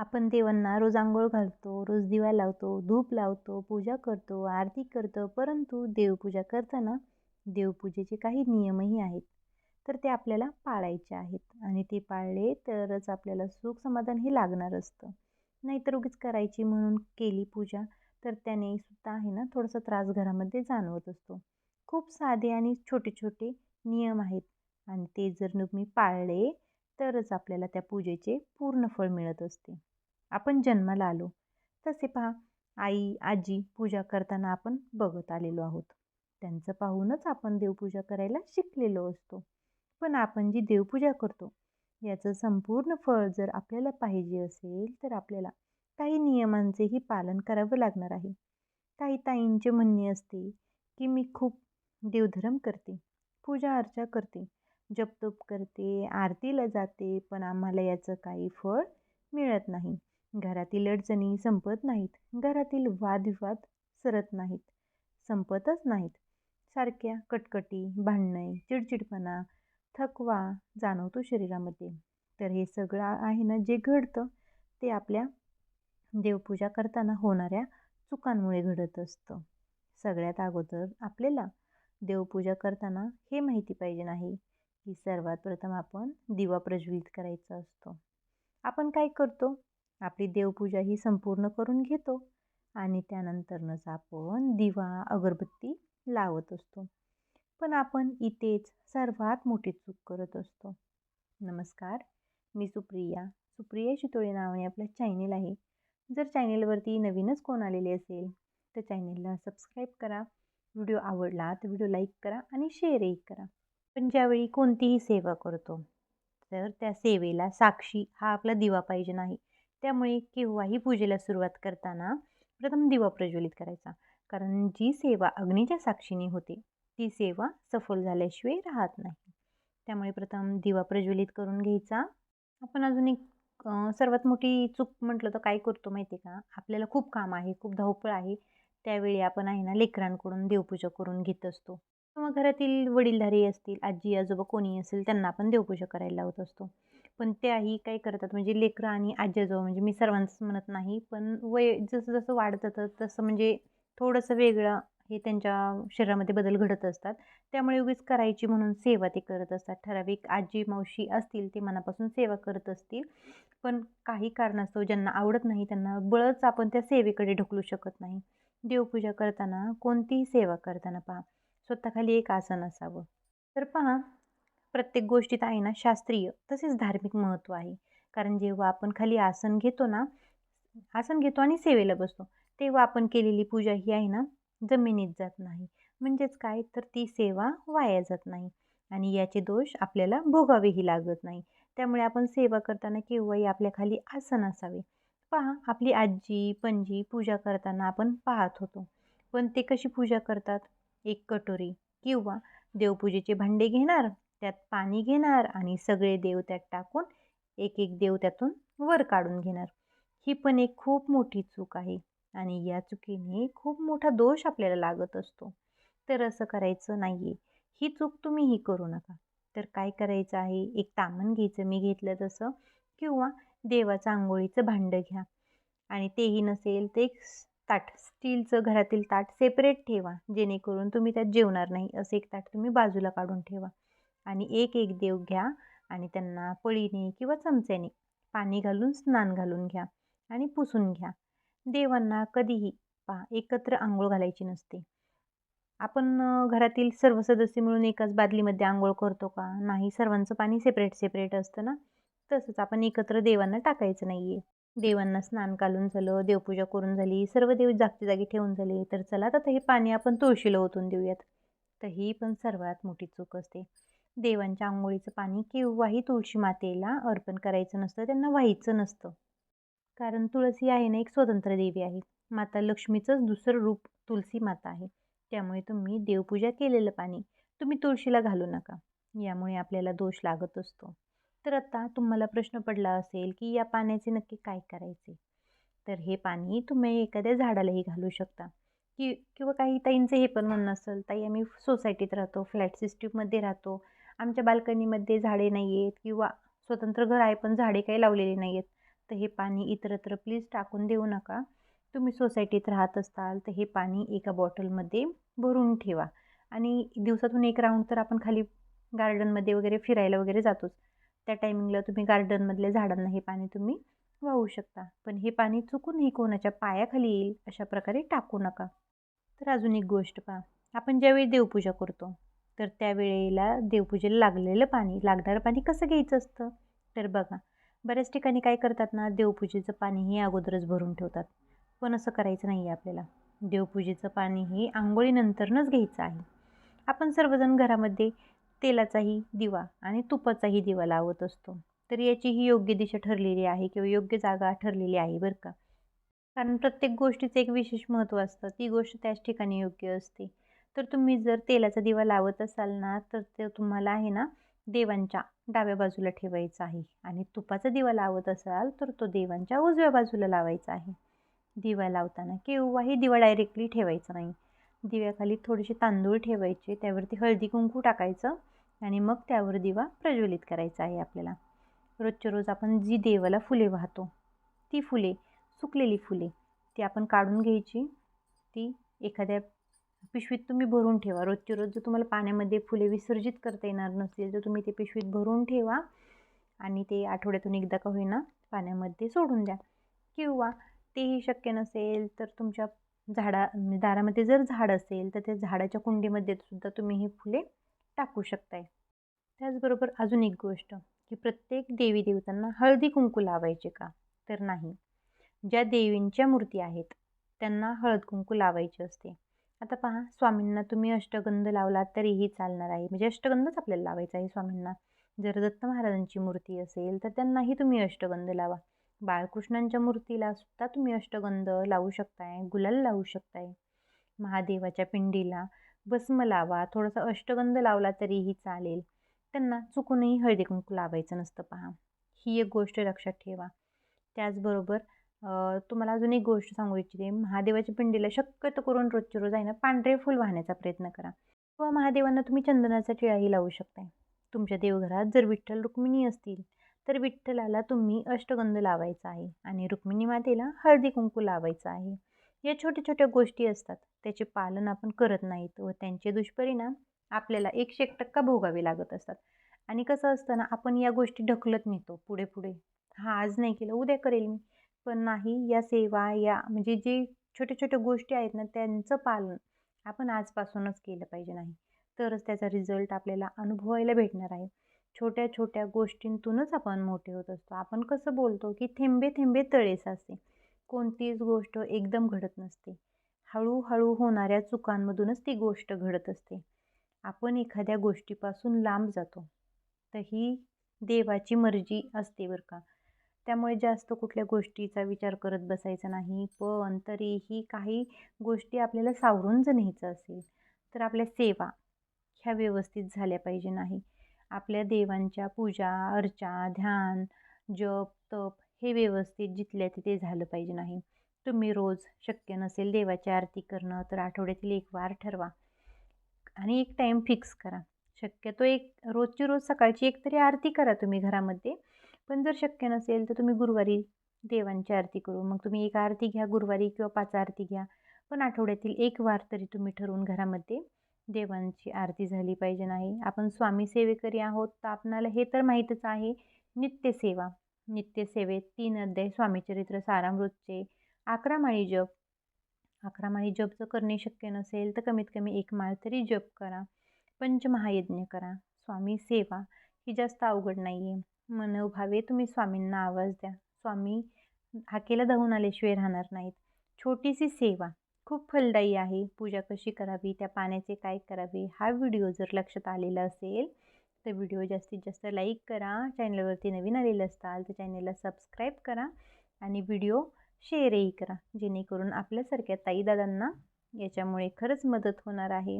आपण देवांना रोज आंघोळ घालतो रोज दिवा लावतो धूप लावतो पूजा करतो आरती करतो परंतु देवपूजा करताना देवपूजेचे काही नियमही आहेत. तर ते आपल्याला पाळायचे आहेत आणि ते पाळले तरच आपल्याला सुख समाधान हे लागणार असतं. नाहीतर उगीच करायची म्हणून केली पूजा तर त्याने सुद्धा आहे ना थोडासा त्रास घरामध्ये जाणवत असतो. खूप साधे आणि छोटे छोटे नियम आहेत आणि ते जर तुम्ही पाळले तरच आपल्याला त्या पूजेचे पूर्ण फळ मिळत असते. आपण जन्माला आलो. तसे पहा आई आजी पूजा करताना आपण बघत आलेलो आहोत. त्यांचं पाहूनच आपण देवपूजा करायला शिकलेलो असतो. पण आपण जी देवपूजा करतो याचं संपूर्ण फळ जर आपल्याला पाहिजे असेल तर आपल्याला काही नियमांचेही पालन करावं लागणार आहे. काही ताईंचे म्हणणे असते की मी खूप देवधर्म करते पूजा अर्चा करते जपतप करते आरतीला जाते पण आम्हाला याचं काही फळ मिळत नाही. घरातील अडचणी संपत नाहीत. घरातील वादविवाद सरत नाहीत. संपतच नाहीत. सारख्या कटकटी भांडणे चिडचिडपणा थकवा जाणवतो शरीरामध्ये. तर हे सगळं आहे ना जे घडतं ते आपल्या देवपूजा करताना होणाऱ्या चुकांमुळे घडत असतं. सगळ्यात अगोदर आपल्याला देवपूजा करताना हे माहिती पाहिजे नाही की सर्वात प्रथम आपण दिवा प्रज्वलित करायचा असतो. आपण काय करतो? आपली देवपूजा ही संपूर्ण करून घेतो आणि त्यानंतरनंच आपण दिवा अगरबत्ती लावत असतो. पण आपण इथेच सर्वात मोठी चूक करत असतो. नमस्कार मी सुप्रिया. सुप्रिया शितोळे नावाने आपलं चॅनेल आहे. जर चॅनेलवरती नवीनच कोण आलेले असेल तर चॅनेलला सबस्क्राईब करा. व्हिडिओ आवडला तर व्हिडिओ लाईक करा आणि शेअरही करा. पण ज्यावेळी कोणतीही सेवा करतो तर त्या सेवेला साक्षी हा आपला दिवा पाहिजे नाही. त्यामुळे केव्हाही पूजेला सुरुवात करताना प्रथम दिवा प्रज्वलित करायचा. कारण जी सेवा अग्नीच्या साक्षीने होते ती सेवा सफल झाल्याशिवाय राहत नाही. त्यामुळे प्रथम दिवा प्रज्वलित करून घ्यायचा. आपण अजून एक सर्वात मोठी चूक म्हटलं तर काय करतो माहिती आहे का? आपल्याला खूप काम आहे खूप धावपळ आहे. त्यावेळी आपण आहे ना लेकरांकडून देवपूजा करून घेत असतो. किंवा घरातील वडीलधारी असतील आजी आजोबा कोणी असेल त्यांना आपण देवपूजा करायला लावत असतो. पण त्याही काय करतात म्हणजे लेकरं आणि आजी आजोबा म्हणजे मी सर्वांच म्हणत नाही पण वय जसं जसं वाढत जातं तसं म्हणजे थोडंसं वेगळं हे त्यांच्या शरीरामध्ये बदल घडत असतात. त्यामुळे उगीच करायची म्हणून सेवा ते करत असतात. ठराविक आजी मावशी असतील ते मनापासून सेवा करत असतील. पण काही कारणास्तव ज्यांना आवडत नाही त्यांना बळच आपण त्या सेवेकडे ढकलू शकत नाही. देवपूजा करताना कोणतीही सेवा करताना पहा. स्वतःखाली एक आसन असावं. तर पहा प्रत्येक गोष्टीत आहे ना शास्त्रीय तसेच धार्मिक महत्त्व आहे. कारण जेव्हा आपण खाली आसन घेतो ना आसन घेतो आणि सेवेला बसतो तेव्हा आपण केलेली पूजा ही आहे ना जमिनीत जात नाही. म्हणजेच काय? तर ती सेवा वाया जात नाही. आणि याचे दोष आपल्याला भोगावेही लागत नाही. त्यामुळे आपण सेवा करताना केव्हाही आपल्या खाली आसन असावे. पहा आपली आजी पणजी पूजा करताना आपण पाहत होतो. पण ते कशी पूजा करतात? एक कटोरी किंवा देवपूजेचे भांडे घेणार? त्यात पाणी घेणार आणि सगळे देव त्यात टाकून एक एक देव त्यातून वर काढून घेणार. ही पण एक खूप मोठी चूक आहे आणि या चुकीने खूप मोठा दोष आपल्याला लागत असतो. तर असं करायचं नाही आहे ही चूक तुम्हीही करू नका. तर काय करायचं आहे? एक तामण घ्यायचं. मी घेतलं तसं. किंवा देवाचं आंघोळीचं भांडं घ्या. आणि तेही नसेल ते एक ताट स्टीलचं घरातील ताट सेपरेट ठेवा. जेणेकरून तुम्ही त्यात जेवणार नाही. असं एक ताट तुम्ही बाजूला काढून ठेवा. आणि एक एक देव घ्या आणि त्यांना पळीने किंवा चमच्याने पाणी घालून स्नान घालून घ्या आणि पुसून घ्या. देवांना कधीही पहा एकत्र आंघोळ घालायची नसते. आपण घरातील सर्व सदस्य मिळून एकाच बादलीमध्ये आंघोळ करतो का? नाही सर्वांचं पाणी सेपरेट सेपरेट असतं ना? तसंच आपण एकत्र देवांना टाकायचं नाही आहे देवांना स्नान घालून झालं देवपूजा करून झाली सर्व देव जागच्या जागी ठेवून झाले तर चला आता हे पाणी आपण तुळशीला ओतून देऊयात. तर ही पण सर्वात मोठी चूक असते. देवांच्या आंघोळीचं पाणी केव्हाही तुळशी मातेला अर्पण करायचं नसतं त्यांना व्हायचं नसतं. कारण तुळसी आहे ना एक स्वतंत्र देवी आहे. माता लक्ष्मीचंच दुसरं रूप तुलसी माता आहे. त्यामुळे तुम्ही देवपूजा केलेलं पाणी तुम्ही तुळशीला घालू नका. यामुळे आपल्याला दोष लागत असतो. तर आता तुम्हाला प्रश्न पडला असेल की या पाण्याचे नक्की काय करायचे? तर हे पाणी तुम्ही एखाद्या झाडालाही घालू शकता. की किंवा काही ताईंचं हे पण म्हणणं असेल ताई आम्ही सोसायटीत राहतो फ्लॅट सिस्टीममध्ये राहतो आमच्या बाल्कनीमध्ये झाडे नाही आहेत किंवा स्वतंत्र घर आहे पण झाडे काही लावलेली नाही आहेत तर हे पाणी इतरत्र प्लीज टाकून देऊ नका. तुम्ही सोसायटीत राहत असाल तर हे पाणी एका बॉटलमध्ये भरून ठेवा. आणि दिवसातून एक राऊंड तर आपण खाली गार्डनमध्ये वगैरे फिरायला वगैरे जातोच. त्या टायमिंगला तुम्ही गार्डनमधल्या झाडांना हे पाणी तुम्ही वाहू शकता. पण हे पाणी चुकूनही कोणाच्या पायाखाली येईल अशा प्रकारे टाकू नका. तर अजून एक गोष्ट पहा. आपण ज्यावेळी देवपूजा करतो तर त्यावेळेला देवपूजेला लागलेलं पाणी लागणारं पाणी कसं घ्यायचं असतं? तर बघा बऱ्याच ठिकाणी काय करतात ना देवपूजेचं पाणी हे अगोदरच भरून ठेवतात. पण असं करायचं नाही आहे आपल्याला. देवपूजेचं पाणी हे आंघोळीनंतरनंच घ्यायचं आहे. आपण सर्वजण घरामध्ये तेलाचाही दिवा आणि तुपाचाही दिवा लावत असतो. तर याची ही योग्य दिशा ठरलेली आहे किंवा योग्य जागा ठरलेली आहे बरं का? कारण प्रत्येक गोष्टीचं एक विशेष महत्त्व असतं. ती गोष्ट त्याच ठिकाणी योग्य असते. तर तुम्ही जर तेलाचा दिवा लावत असाल ना तर ते तुम्हाला आहे ना देवांच्या डाव्या बाजूला ठेवायचा आहे. आणि तुपाचा दिवा लावत असाल तर तो देवांच्या उजव्या बाजूला लावायचा आहे. दिवा लावताना केव्हाही दिवा डायरेक्टली ठेवायचा नाही. दिव्याखाली थोडेसे तांदूळ ठेवायचे त्यावरती हळदी कुंकू टाकायचं आणि मग त्यावर दिवा प्रज्वलित करायचा आहे आपल्याला. रोजच्या रोज आपण जी देवाला फुले वाहतो ती फुले सुकलेली फुले ती आपण काढून घ्यायची. ती एखाद्या पिशवीत तुम्ही भरून ठेवा. रोजची रोज जर तुम्हाला पाण्यामध्ये फुले विसर्जित करता येणार नसेल तर तुम्ही ते पिशवीत भरून ठेवा आणि ते आठवड्यातून एकदा का होईना पाण्यामध्ये सोडून द्या. किंवा तेही शक्य नसेल तर तुमच्या झाडा म्हणजे दारामध्ये जर झाड असेल तर त्या झाडाच्या कुंडीमध्ये सुद्धा तुम्ही ही फुले टाकू शकताय. त्याचबरोबर अजून एक गोष्ट की प्रत्येक देवी देवतांना हळदी कुंकू लावायचे का? तर नाही. ज्या देवींच्या मूर्ती आहेत त्यांना हळद कुंकू लावायचे असते. आता पहा स्वामींना तुम्ही अष्टगंध लावलात तरीही चालणार आहे. म्हणजे अष्टगंधच आपल्याला लावायचा आहे स्वामींना. जर दत्त महाराजांची मूर्ती असेल तर त्यांनाही तुम्ही अष्टगंध लावा. बाळकृष्णांच्या मूर्तीला सुद्धा तुम्ही अष्टगंध लावू शकताय गुलाल लावू शकताय. महादेवाच्या पिंडीला भस्म लावा थोडासा अष्टगंध लावला तरीही चालेल. त्यांना चुकूनही हळदी कुंकू लावायचं नसतं पहा. ही एक गोष्ट लक्षात ठेवा. त्याचबरोबर तुम्हाला अजून एक गोष्ट सांगू इच्छिते. महादेवाच्या पिंडीला शक्यतो करून रोजच्या रोज आहे ना पांढरे फूल वाहण्याचा प्रयत्न करा. किंवा महादेवांना तुम्ही चंदनाचा टिळाही लावू शकताय. तुमच्या देवघरात जर विठ्ठल रुक्मिणी असतील तर विठ्ठलाला तुम्ही अष्टगंध लावायचा आहे आणि रुक्मिणी मातेला हळदी कुंकू लावायचा आहे. या छोट्या छोट्या गोष्टी असतात. त्याचे पालन आपण करत नाहीत व त्यांचे दुष्परिणाम आपल्याला एकशे एक टक्का भोगावे लागत असतात. आणि कसं असतं ना आपण या गोष्टी ढकलत नेतो पुढे पुढे. हा आज नाही केलं उद्या करेल मी. पण नाही या सेवा या म्हणजे जे छोट्या छोट्या गोष्टी आहेत ना त्यांचं पालन आपण आजपासूनच केलं पाहिजे नाही. तरच त्याचा रिझल्ट आपल्याला अनुभवायला भेटणार आहे. छोट्या छोट्या गोष्टींतूनच आपण मोठे होत असतो. आपण कसं बोलतो की थेंबे थेंबे तळे साचे कोणतीच गोष्ट एकदम घडत नसते. हळूहळू होणाऱ्या चुकांमधूनच ती गोष्ट घडत असते. आपण एखाद्या गोष्टीपासून लांब जातो. तर ही देवाची मर्जी असते बरं का. त्यामुळे जास्त कुठल्या गोष्टीचा विचार करत बसायचा नाही. पण तरीही काही गोष्टी आपल्याला सावरून जर न्यायचं असेल तर आपल्या सेवा ह्या व्यवस्थित झाल्या पाहिजे नाही. आपल्या देवांच्या पूजा अर्चा ध्यान जप तप हे व्यवस्थित जिथल्या तिथे झालं पाहिजे नाही. तुम्ही रोज शक्य नसेल देवाची आरती करणं तर आठवड्यातील एक वार ठरवा आणि एक टाईम फिक्स करा. शक्यतो एक रोजची रोज सकाळची एक तरी आरती करा तुम्ही घरामध्ये. पण जर शक्य नसेल तर तुम्ही गुरुवारी देवांची आरती करू. मग तुम्ही एक आरती घ्या गुरुवारी किंवा पाच आरती घ्या. पण आठवड्यातील एक वार तरी तुम्ही ठरवून घरामध्ये देवांची आरती झाली पाहिजे नाही. आपण स्वामी सेवेकरी आहोत तर आपणाला हे तर माहीतच आहे. नित्यसेवा नित्यसेवेत तीन अध्याय स्वामीचरित्र सारामृतचे. अकरा माळी जप. अकरा माळी जप जर करणे शक्य नसेल तर कमीत कमी एक माळ तरी जप करा. पंचमहायज्ञ करा. स्वामी सेवा ही जास्त अवघड नाही आहे मनोभावे तुम्ही स्वामींना आवाज द्या. स्वामी हाकेला धावून आल्याशिवाय राहणार नाहीत. छोटीशी सेवा. खूप फलदायी आहे. पूजा कशी करावी? त्या पाण्याचे काय करावे? हा व्हिडिओ जर लक्षात आलेला असेल तर व्हिडिओ जास्तीत जास्त लाईक करा. चॅनलवरती नवीन आलेलं असताल तर चॅनलला सबस्क्राईब करा आणि व्हिडिओ शेअरही करा. जेणेकरून आपल्यासारख्या ताईदादांना याच्यामुळे खरंच मदत होणार आहे.